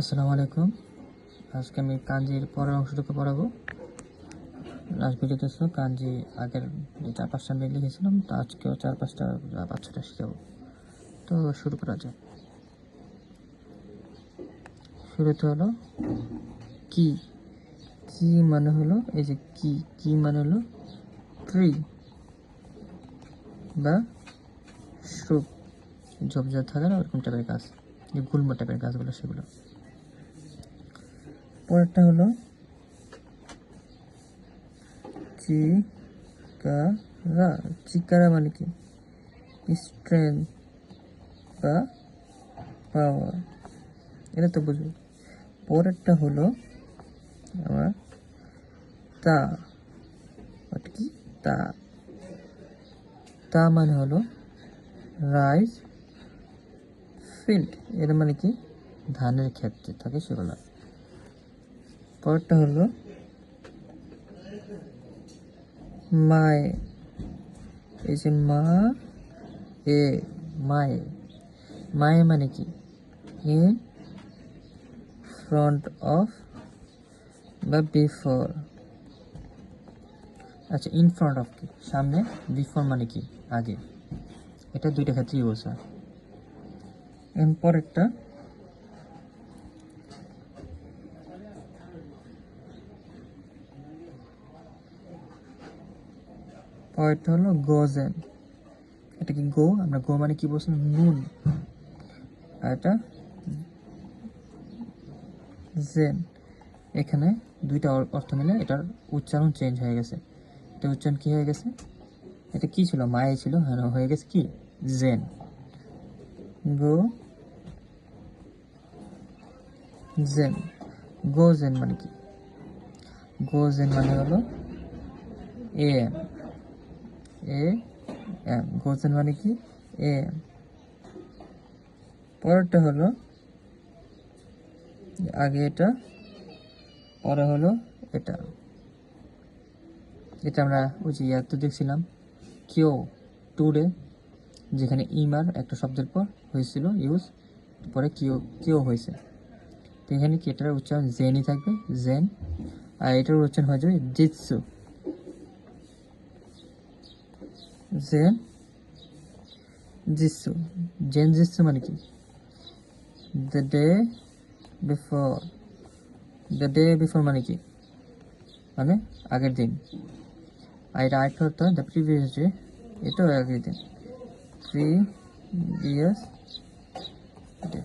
আসসালামু আলাইকুম। আজকে আমি কাঞ্জির পরের অংশটুকু পড়াবো। লাস্ট ভিডিওতে ছিল কাঞ্জি আগের যে চার পাঁচটা আমি লিখেছিলাম, তো আজকেও চার পাঁচটা পাঁচ ছটা শিখাবো। তো শুরু করা যায় শুরুতে হলো কি? কি মানে হলো? এই যে কি কি মানে হলো? ট্রি বা শ্রুপ থাকে না ওরকম টাইপের গাছ, যে গুল্ম টাইপের গাছগুলো, সেগুলো। পরেরটা হলো চিকারা। চিকারা মানে কি? স্ট্রেংথ বা পাওয়ার। এটা তো বুঝব। পরেরটা হলো আমার তা। কি? তা। তা মানে হলো রাইস ফিল্ড। এর মানে কি? ধানের ক্ষেত্রে। থাকে সেগুলো পরেরটা হলো মায়ে। এই যে মা, এ, মায়ে। মায়ে মানে কি? ইন ফ্রন্ট অফ বা বিফোর আচ্ছা ইন ফ্রন্ট অফ কি? সামনে বিফোর মানে কি? আগে। এটা দুইটা ক্ষেত্রে ইউজ হয় এর পরেরটা হলো গোজেন। এটা কি গো? আমরা গো মানে কি বলছিলাম? নুন। আর এটা জেন। এখানে দুইটা অর্থ মিলে এটার উচ্চারণ চেঞ্জ হয়ে গেছে। এটা উচ্চারণ কি হয়ে গেছে? এটা কি ছিল? মায়ে ছিল? হ্যাঁ হয়ে গেছে কি? জেন। গো জেন। গো জেন মানে কি? গো জেন মানে হলো এ এ এম গোজেন মানে কি? এ এম পরেরটা হলো, আগে এটা, পরে হলো এটা। এটা আমরা ওই যে ইয়াতে দেখছিলাম, কেউ, টুডে, যেখানে ইমার একটা শব্দের পর হয়েছিল, ইউজ, পরে কেউ কেউ হয়েছে। তো এখানে কি এটার উচ্চারণ জেনই থাকবে? জেন। আর এটার উচ্চারণ হয়ে যাবে জিৎসু। জেন জিৎসু জেন জিৎসু মানে কি the day before the day before মানে কি মানে আগের দিন আর এটা আরেকটা হতো দ্য প্রিভিয়াস ডে এটাও আগের দিন প্রিভিয়াস ডে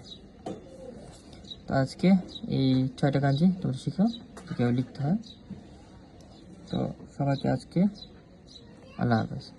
তো আজকে এই ছয়টা কাজে তোমরা শিখো কেউ লিখতে হয় তো সবাইকে আজকে আল্লাহ হাফেজ